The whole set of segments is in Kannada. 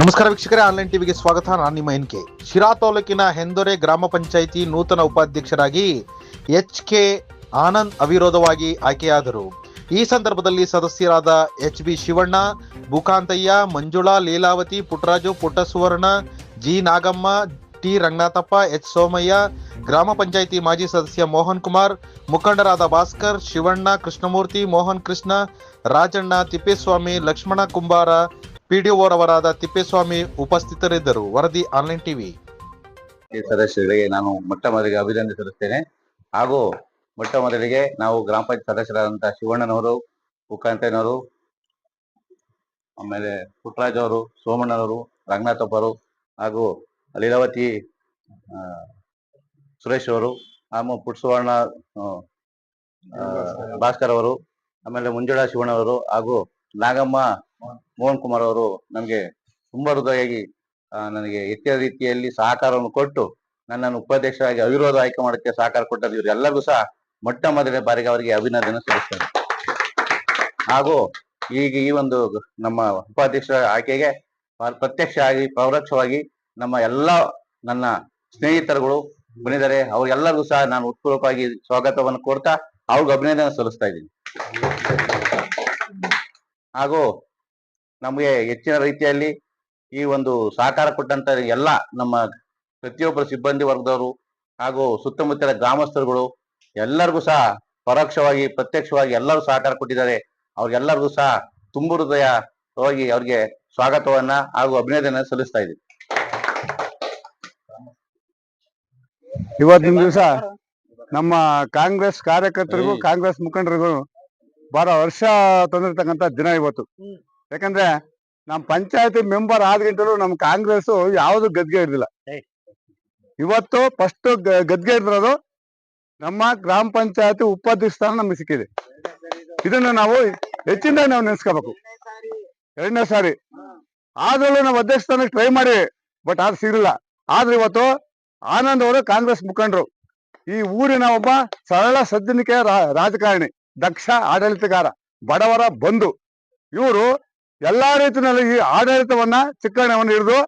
ನಮಸ್ಕಾರ ವೀಕ್ಷಕರೇ ಆನ್ಲೈನ್ ಟಿವಿಗೆ ಸ್ವಾಗತ. ನಾನು ನಿಮ್ಮ ಎನ್ ಕೆ. ಶಿರಾ ತಾಲೂಕಿನ ಹೆಂದೊರೆ ಗ್ರಾಮ ಪಂಚಾಯಿತಿ ನೂತನ ಉಪಾಧ್ಯಕ್ಷರಾಗಿ ಎಚ್ ಕೆ ಆನಂದ್ ಅವಿರೋಧವಾಗಿ ಆಯ್ಕೆಯಾದರು. ಈ ಸಂದರ್ಭದಲ್ಲಿ ಸದಸ್ಯರಾದ H B Shivanna, Bhukantaiah, Manjula, Leelavathi Puttaraju Puttasuvarna, G Nagamma, T Ranganathappa, H Somaiah, ಗ್ರಾಮ ಪಂಚಾಯಿತಿ ಮಾಜಿ ಸದಸ್ಯ ಮೋಹನ್ ಕುಮಾರ್, ಮುಖಂಡರಾದ ಭಾಸ್ಕರ್, ಶಿವಣ್ಣ, ಕೃಷ್ಣಮೂರ್ತಿ, ಮೋಹನ್ ಕೃಷ್ಣ, ರಾಜಣ್ಣ, ತಿಪ್ಪೇಸ್ವಾಮಿ, ಲಕ್ಷ್ಮಣ ಕುಂಬಾರ ಪಿಡಿಒರವರಾದ ತಿಪ್ಪೇಸ್ವಾಮಿ ಉಪಸ್ಥಿತರಿದ್ದರು. ವರದಿ ಆನ್ಲೈನ್ ಟಿವಿ. ಸದಸ್ಯರಿಗೆ ನಾನು ಮೊಟ್ಟ ಮೊದಲಿಗೆ ಅಭಿನಂದಿಸುತ್ತೇನೆ ಹಾಗೂ ಮೊಟ್ಟ ಮೊದಲಿಗೆ ನಾವು ಗ್ರಾಮ ಪಂಚಾಯತ್ ಸದಸ್ಯರಾದಂತಹ ಶಿವಣ್ಣನವರು ಉಕ್ಕಂತನವರು ಆಮೇಲೆ ಪುಟ್ಟರಾಜ್ ಅವರು, ಸೋಮಣ್ಣನವರು ರಂಗನಾಥಪ್ಪರು ಹಾಗೂ ಲೀಲಾವತಿ ಸುರೇಶ್ ಅವರು ಆಮೇಲೆ ಪುಟ್ಸುವರ್ಣ ಭಾಸ್ಕರ್ ಅವರು, ಆಮೇಲೆ ಮುಂಜಾಳ ಶಿವಣ್ಣವರು ಹಾಗೂ ನಾಗಮ್ಮ ಮೋಹನ್ ಕುಮಾರ್ ಅವರು ನಮಗೆ ತುಂಬಾ ಹೃದಯವಾಗಿ ನನಗೆ ಹೆಚ್ಚಿನ ರೀತಿಯಲ್ಲಿ ಸಹಕಾರವನ್ನು ಕೊಟ್ಟು ನನ್ನನ್ನು ಉಪಾಧ್ಯಕ್ಷರಾಗಿ ಅವಿರೋಧ ಆಯ್ಕೆ ಮಾಡೋಕ್ಕೆ ಸಹಕಾರ ಕೊಟ್ಟರು ಇವರೆಲ್ಲರಿಗೂ ಸಹ ಮೊಟ್ಟ ಮೊದಲ ಬಾರಿಗೆ ಅವರಿಗೆ ಅಭಿನಂದನೆ ಸಲ್ಲಿಸ್ತಾರೆ ಹಾಗೂ ಈಗ ಈ ಒಂದು ನಮ್ಮ ಉಪಾಧ್ಯಕ್ಷರ ಆಯ್ಕೆಗೆ ಪ್ರತ್ಯಕ್ಷ ಆಗಿ ಪರೋಕ್ಷವಾಗಿ ನಮ್ಮ ಎಲ್ಲ ನನ್ನ ಸ್ನೇಹಿತರುಗಳು ಬಂದಿದ್ದಾರೆ ಅವ್ರಿಗೆಲ್ಲರಿಗೂ ಸಹ ನಾನು ಉತ್ಪೂರ್ವಕವಾಗಿ ಸ್ವಾಗತವನ್ನು ಕೊಡ್ತಾ ಅವ್ರಿಗೆ ಅಭಿನಂದನೆ ಸಲ್ಲಿಸ್ತಾ ಇದ್ದೀನಿ. ಹಾಗೂ ನಮಗೆ ಹೆಚ್ಚಿನ ರೀತಿಯಲ್ಲಿ ಈ ಒಂದು ಸಹಕಾರ ಕೊಟ್ಟಂತ ಎಲ್ಲ ನಮ್ಮ ಪ್ರತಿಯೊಬ್ಬರ ಸಿಬ್ಬಂದಿ ವರ್ಗದವರು ಹಾಗೂ ಸುತ್ತಮುತ್ತಲ ಗ್ರಾಮಸ್ಥರುಗಳು ಎಲ್ಲರಿಗೂ ಸಹ ಪರೋಕ್ಷವಾಗಿ ಪ್ರತ್ಯಕ್ಷವಾಗಿ ಎಲ್ಲರೂ ಸಹಕಾರ ಕೊಟ್ಟಿದ್ದಾರೆ. ಅವ್ರಿಗೆಲ್ಲರಿಗೂ ಸಹ ತುಂಬು ಹೃದಯ ಹೋಗಿ ಅವ್ರಿಗೆ ಸ್ವಾಗತವನ್ನ ಹಾಗೂ ಅಭಿನಂದನೆ ಸಲ್ಲಿಸ್ತಾ ಇದ್ದೀವಿ ಇವತ್ತಿನ ದಿವಸ ನಮ್ಮ ಕಾಂಗ್ರೆಸ್ ಕಾರ್ಯಕರ್ತರಿಗೂ ಕಾಂಗ್ರೆಸ್ ಮುಖಂಡರಿಗೂ ಬಹಳ ವರ್ಷ ತಂದಿರತಕ್ಕಂತ ದಿನ ಇವತ್ತು. ಯಾಕಂದ್ರೆ ನಮ್ ಪಂಚಾಯತಿ ಮೆಂಬರ್ ಆದ್ಗಿಂತಲೂ ನಮ್ ಕಾಂಗ್ರೆಸ್ ಯಾವ್ದು ಗದ್ಗೆ ಹಿಡ್ದಿಲ್ಲ ಇವತ್ತು ಫಸ್ಟ್ ಗದ್ಗೆ ಹಿಡಿದಿರೋದು ನಮ್ಮ ಗ್ರಾಮ ಪಂಚಾಯತಿ ಉಪಾಧ್ಯಕ್ಷ ಸ್ಥಾನ ನಮಗೆ ಸಿಕ್ಕಿದೆ. ಇದನ್ನ ನಾವು ಹೆಚ್ಚಿನ ನಾವು ನೆನೆಸ್ಕೋಬೇಕು. ಎರಡನೇ ಸಾರಿ. ಆದ್ರಲ್ಲೂ ನಾವು ಅಧ್ಯಕ್ಷ ಸ್ಥಾನಕ್ಕೆ ಟ್ರೈ ಮಾಡಿ ಬಟ್ ಅದು ಸಿಗಲಿಲ್ಲ. ಆದ್ರೆ ಇವತ್ತು ಆನಂದ್ ಅವರು ಕಾಂಗ್ರೆಸ್ ಮುಖಂಡರು. ಈ ಊರಿನ ಒಬ್ಬ ಸರಳ ಸಜ್ಜನಿಕೆ ರಾಜಕಾರಣಿ ದಕ್ಷ ಆಡಳಿತಗಾರ ಬಡವರ ಬಂಧು. ಇವರು ಎಲ್ಲಾ ರೀತಿಯಲ್ಲಿ ಈ ಆಡಳಿತವನ್ನ ಚಿಕ್ಕಣವನ್ನು ಹಿಡಿದು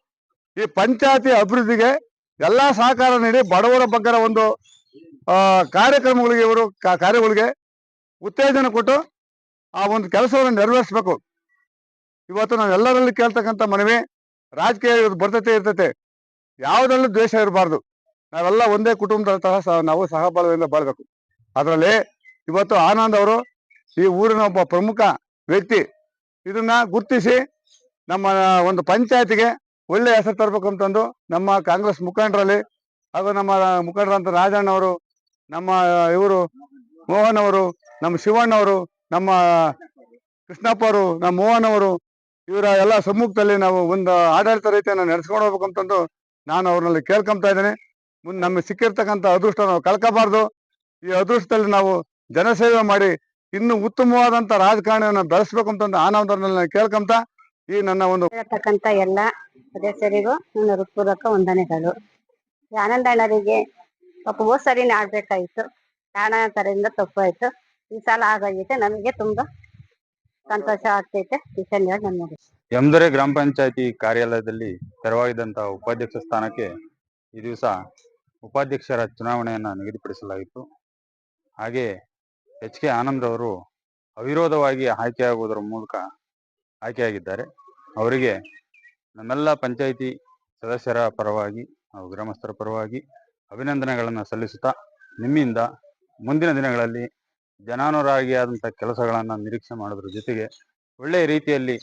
ಈ ಪಂಚಾಯತಿ ಅಭಿವೃದ್ಧಿಗೆ ಎಲ್ಲಾ ಸಹಕಾರ ನೀಡಿ ಬಡವರ ಬಗ್ಗರ ಒಂದು ಕಾರ್ಯಕ್ರಮಗಳಿಗೆ ಇವರು ಕಾರ್ಯಗಳಿಗೆ ಉತ್ತೇಜನ ಕೊಟ್ಟು ಆ ಒಂದು ಕೆಲಸವನ್ನು ನೆರವೇರಿಸಬೇಕು. ಇವತ್ತು ನಾವು ಎಲ್ಲರಲ್ಲಿ ಕೇಳ್ತಕ್ಕಂಥ ಮನವಿ, ರಾಜಕೀಯ ಬರ್ತತೆ ಇರ್ತತೆ. ಯಾವುದ್ರಲ್ಲೂ ದ್ವೇಷ ಇರಬಾರ್ದು. ನಾವೆಲ್ಲ ಒಂದೇ ಕುಟುಂಬದ ಸಹ ನಾವು ಸಹಬಾಳ್ವೆಯಿಂದ ಬಾಳ್ಬೇಕು. ಅದರಲ್ಲಿ ಇವತ್ತು ಆನಂದ್ ಅವರು ಈ ಊರಿನ ಒಬ್ಬ ಪ್ರಮುಖ ವ್ಯಕ್ತಿ ಇದನ್ನ ಗುರ್ತಿಸಿ ನಮ್ಮ ಒಂದು ಪಂಚಾಯತಿಗೆ ಒಳ್ಳೆ ಹೆಸರು ತರಬೇಕು ಅಂತಂದು ನಮ್ಮ ಕಾಂಗ್ರೆಸ್ ಮುಖಂಡರಲ್ಲಿ ಹಾಗೂ ನಮ್ಮ ಮುಖಂಡರಂತ ರಾಜಣ್ಣ ಅವರು ನಮ್ಮ ಇವರು ಮೋಹನ್ ಅವರು ನಮ್ಮ ಶಿವಣ್ಣ ಅವರು ನಮ್ಮ ಕೃಷ್ಣಪ್ಪ ಅವರು ನಮ್ಮ ಮೋಹನ್ ಅವರು ಇವರ ಎಲ್ಲ ಸಮ್ಮುಖದಲ್ಲಿ ನಾವು ಒಂದು ಆಡಳಿತ ರೀತಿಯನ್ನು ನಡೆಸ್ಕೊಂಡು ಹೋಗ್ಬೇಕು ಅಂತಂದು ನಾನು ಅವ್ರನ್ನಲ್ಲಿ ಕೇಳ್ಕೊಂತ ಇದ್ದೇನೆ. ಮುಂದೆ ನಮಗೆ ಸಿಕ್ಕಿರ್ತಕ್ಕಂಥ ಅದೃಷ್ಟ ನಾವು ಕಳ್ಕೋಬಾರ್ದು. ಈ ಅದೃಷ್ಟದಲ್ಲಿ ನಾವು ಜನಸೇವೆ ಮಾಡಿ ಇನ್ನು ಉತ್ತಮವಾದಂತ ರಾಜಕಾರಣಿಯನ್ನು ಬೆಳೆಸಬೇಕು ಅಂತ ಆನಂದರಲ್ಲಿ ಕೇಳ್ಕೊಂತ ಈ ನನ್ನ ಒಂದು ಹೇಳ್ತಕ್ಕಂತ ಎಲ್ಲ ಸದಸ್ಯರಿಗೂ ನನ್ನ ಹೃತ್ಪೂರ್ವಕ ವಂದನೆಗಳು. ಈ ಆನಂದಣ್ಣರಿಗೆ ಪಾಪ ಹೋದ ಸರಿನೇ ಆಗ್ಬೇಕಾಯ್ತು. ಕಾರಣಾಂತರದಿಂದ ತಪ್ಪಾಯ್ತು. ಈ ಸಲ ಆಗೋಗಿದೆ ನಮಗೆ ತುಂಬಾ ಸಂತೋಷ ಆಗ್ತೈತೆ. ನಮಗೆ ಯಮದೊರೆ ಗ್ರಾಮ ಪಂಚಾಯತಿ ಕಾರ್ಯಾಲಯದಲ್ಲಿ ತೆರವಾಗಿದ್ದಂತಹ ಉಪಾಧ್ಯಕ್ಷ ಸ್ಥಾನಕ್ಕೆ ಈ ದಿವಸ ಉಪಾಧ್ಯಕ್ಷರ ಚುನಾವಣೆಯನ್ನ ನಿಗದಿಪಡಿಸಲಾಗಿತ್ತು. ಹಾಗೆ ಎಚ್ ಕೆ ಆನಂದ್ ಅವರು ಅವಿರೋಧವಾಗಿ ಆಯ್ಕೆಯಾಗುವುದರ ಮೂಲಕ ಆಯ್ಕೆಯಾಗಿದ್ದಾರೆ. ಅವರಿಗೆ ನಮ್ಮೆಲ್ಲ ಪಂಚಾಯಿತಿ ಸದಸ್ಯರ ಪರವಾಗಿ ಹಾಗೂ ಗ್ರಾಮಸ್ಥರ ಪರವಾಗಿ ಅಭಿನಂದನೆಗಳನ್ನು ಸಲ್ಲಿಸುತ್ತಾ ನಿಮ್ಮಿಂದ ಮುಂದಿನ ದಿನಗಳಲ್ಲಿ ಜನಾನುರಾಗಿಯಾದಂಥ ಕೆಲಸಗಳನ್ನು ನಿರೀಕ್ಷೆ ಮಾಡೋದ್ರ ಜೊತೆಗೆ ಒಳ್ಳೆಯ ರೀತಿಯಲ್ಲಿ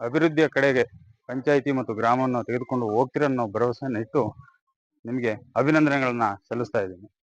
ಅಭಿವೃದ್ಧಿಯ ಕಡೆಗೆ ಪಂಚಾಯಿತಿ ಮತ್ತು ಗ್ರಾಮವನ್ನು ತೆಗೆದುಕೊಂಡು ಹೋಗ್ತೀರ ಭರವಸೆಯನ್ನು ಇಟ್ಟು ನಿಮಗೆ ಅಭಿನಂದನೆಗಳನ್ನು ಸಲ್ಲಿಸ್ತಾ ಇದ್ದೀನಿ.